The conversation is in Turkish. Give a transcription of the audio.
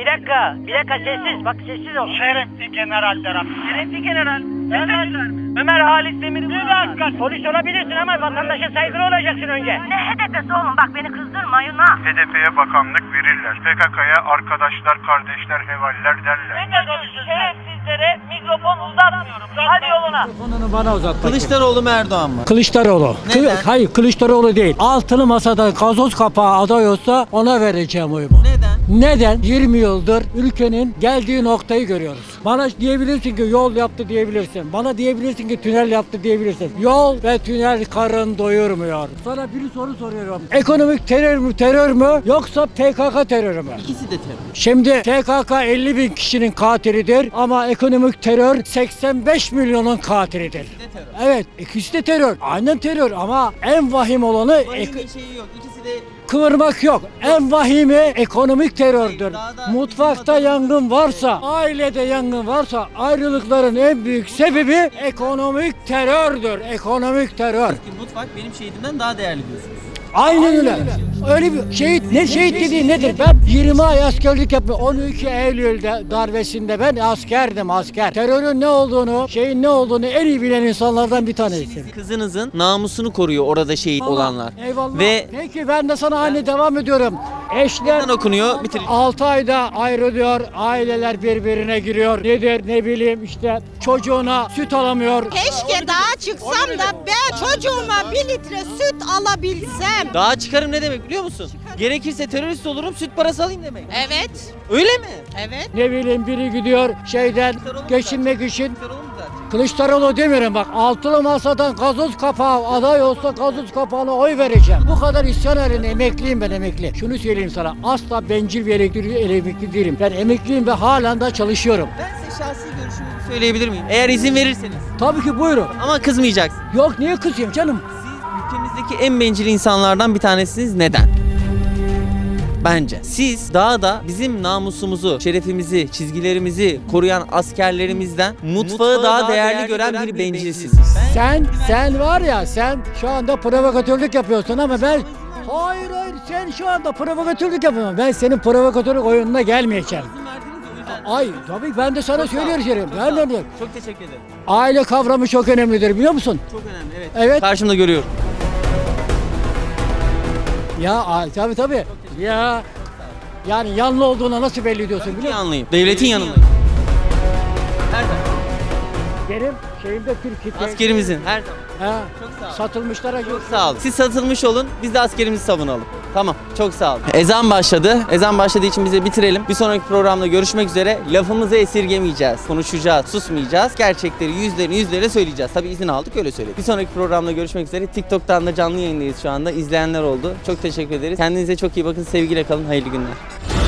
bir dakika. Bir dakika sessiz. Bak sessiz ol. Şerefli generaller abi. Şerefli general. Ömer, Ömer Halis Demir'i Bir dakika. Polis olabilirsin ama vatandaşa saygılı olacaksın önce. Ne HDP'si oğlum bak beni kızdırmayın ha. HDP'ye bakanlık verirler. PKK'ya arkadaşlar, kardeşler, hevaller derler. Şerefsizlere mikrofon uzatmıyorum. Hadi yoluna. Telefonunu bana uzat bakayım. Kılıçdaroğlu mu Erdoğan mı? Kılıçdaroğlu. Neden? Kı- hayır Kılıçdaroğlu değil. Altılı masada gazoz kapağı aday olsa ona vereceğim oyumu. Neden? Neden? 20 yıldır ülkenin geldiği noktayı görüyoruz. Bana diyebilirsin ki yol yaptı diyebilirsin. Bana diyebilirsin ki tünel yaptı diyebilirsin. Yol ve tünel karın doyurmuyor. Sana bir soru soruyorum. Ekonomik terör mü terör mü yoksa PKK terörü mü? İkisi de terör. Şimdi PKK 50 bin kişinin katilidir ama ekonomik terör 85 milyonun katilidir. Evet ikisi de terör. Aynen terör ama en vahim olanı Vahim ek- bir şeyi yok. İkisi de kıvırmak yok. En vahimi ekonomik terördür. Daha da Mutfakta yangın varsa, ailede yangın varsa ayrılıkların en büyük sebebi ekonomik terördür. Ekonomik terör. ki mutfak benim şehidimden daha değerli diyorsunuz. Aynen öyle. Öyle bir şehit ne şehit dediği nedir? Ben 20 ay askerlik yaptım. 12 Eylül'de darbesinde ben askerdim asker. Terörün ne olduğunu, şeyin ne olduğunu en iyi bilen insanlardan bir tanesiyim. Kızınızın namusunu koruyor orada şehit olanlar. Eyvallah. Ve Peki ben de sana aynı devam ediyorum. Eşler Neden okunuyor? Bitir. 6 ayda ayrılıyor, aileler birbirine giriyor. Nedir ne bileyim işte çocuğuna süt alamıyor. Keşke dağa çıksam da ben çocuğuma bir litre süt alabilsem. Daha çıkarım ne demek biliyor musun? Gerekirse terörist olurum süt parası alayım demek. Evet, Öyle mi? evet. Ne bileyim biri gidiyor şeyden Kılıçdaroğlu mu geçinmek için Kılıçdaroğlu mu zaten? Kılıçdaroğlu demiyorum bak altılı masadan gazoz kapağı aday olsa gazoz kapağına oy vereceğim. Bu kadar isyan halinde emekliyim ben emekli. Şunu söyleyeyim sana asla bencil bir elektrik emekli değilim. Ben emekliyim ve halen de çalışıyorum. Ben size şahsi görüşümü söyleyebilir miyim? Eğer izin verirseniz. Tabii ki buyurun. Ama kızmayacaksın. Yok niye kızayım canım? Ülkemizdeki en bencil insanlardan bir tanesiniz. Neden? Bence. Siz daha da bizim namusumuzu, şerefimizi, çizgilerimizi koruyan askerlerimizden mutfağı, daha, değerli, gören, bir bencilsiniz. Sen sen var ya sen şu anda provokatörlük yapıyorsun ama ben Hayır hayır sen şu anda provokatörlük yapıyorsun. Ben senin provokatörlük oyununa gelmeyeceğim. Ay tabii ben de sana Çok söylüyorum. çok Ben de diyorum. Çok teşekkür ederim. Aile kavramı çok önemlidir biliyor musun? Çok önemli evet. Evet. Karşımda görüyorum. Ya ay, tabii tabii. Ya yani yanlı olduğuna nasıl belli ediyorsun biliyor musun? yanlıyım. Devletin yanındayım. Her zaman. Benim şeyimde Türkiye'de Askerimizin her zaman. Ha, Çok sağ ol. satılmışlara Çok sağ ol. Siz satılmış olun, biz de askerimizi savunalım. Tamam, çok sağ olun. Ezan başladı. Ezan başladığı için bize bitirelim. Bir sonraki programda görüşmek üzere. Lafımızı esirgemeyeceğiz. Konuşacağız, susmayacağız. Gerçekleri yüzlerini yüzlere söyleyeceğiz. Tabii izin aldık öyle söyledik. Bir sonraki programda görüşmek üzere. TikTok'tan da canlı yayındayız şu anda. İzleyenler oldu. Çok teşekkür ederiz. Kendinize çok iyi bakın. Sevgiyle kalın. Hayırlı günler.